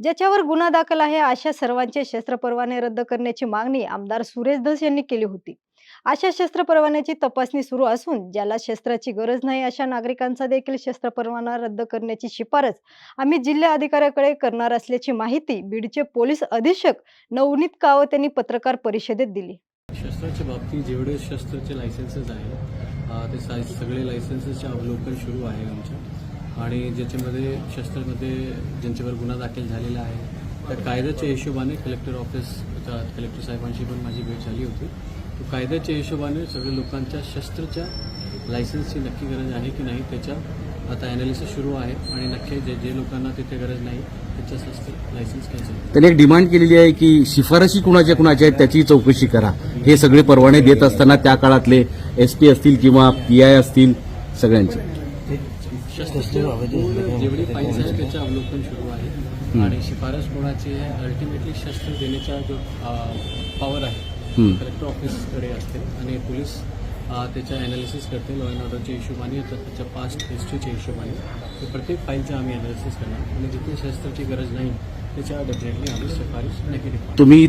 ज्याच्यावर गुन्हा दाखल आहे अशा सर्वांचे शस्त्र परवाने रद्द करण्याची मागणी आमदार सुरेश धस यांनी केली होती. अशा शस्त्र परवान्याची तपासणी सुरू असून ज्याला शस्त्राची गरज नाही अशा नागरिकांचा देखील शस्त्र परवाना रद्द करण्याची शिफारस आम्ही जिल्हा अधिकाऱ्याकडे करणार असल्याची माहिती बीडचे पोलीस अधीक्षक नवनीत कावत यांनी पत्रकार परिषदेत दिली. शस्त्राच्या बाबतीत जेवढे शस्त्राचे लायसन्सेस आहेत ते सगळे लायसन्सेसचे अवलोकन सुरू आहे आमच्या. आणि ज्याच्यामध्ये शस्त्रामध्ये ज्यांच्यावर गुन्हा दाखल झालेला आहे त्या कायद्याच्या हिशोबाने कलेक्टर ऑफिस कलेक्टर साहेबांशी पण माझी भेट झाली होती. तो कायद्याच्या हिशोबाने सगळ्या लोकांच्या शस्त्राच्या लायसन्सची नक्की गरज आहे की नाही त्याच्या आता ॲनालिसिस सुरू आहे आणि नक्की जे जे लोकांना तिथे गरज नाही त्याच्या शस्त्र लायसन्स कॅन्सल त्यांनी एक डिमांड केलेली आहे की शिफारशी कुणाच्या कुणाच्या आहेत त्याची चौकशी करा. हे सगळे परवाने देत असताना त्या काळातले एस पी असतील किंवा पी आय असतील सगळ्यांचे. जेवढी फाईल्स आहेत त्याचं अवलोकन सुरू आहे. आणि शिफारस कोणाची आहे अल्टिमेटली शस्त्र देण्याचा जो पॉवर आहे. कलेक्टर ऑफिसकडे असते. आणि पोलीस त्याच्या ॲनालिसिस करते लॉ अँड ऑर्डरच्या हिशोबाने त्याच्या पास्ट हिस्ट्रीच्या हिशोबाने. तर प्रत्येक फाईलचं आम्ही ॲनालिसिस करणार. आणि जिथे शस्त्राची गरज नाही त्याच्या डेफिनेटली आम्ही शिफारस नक्की तुम्ही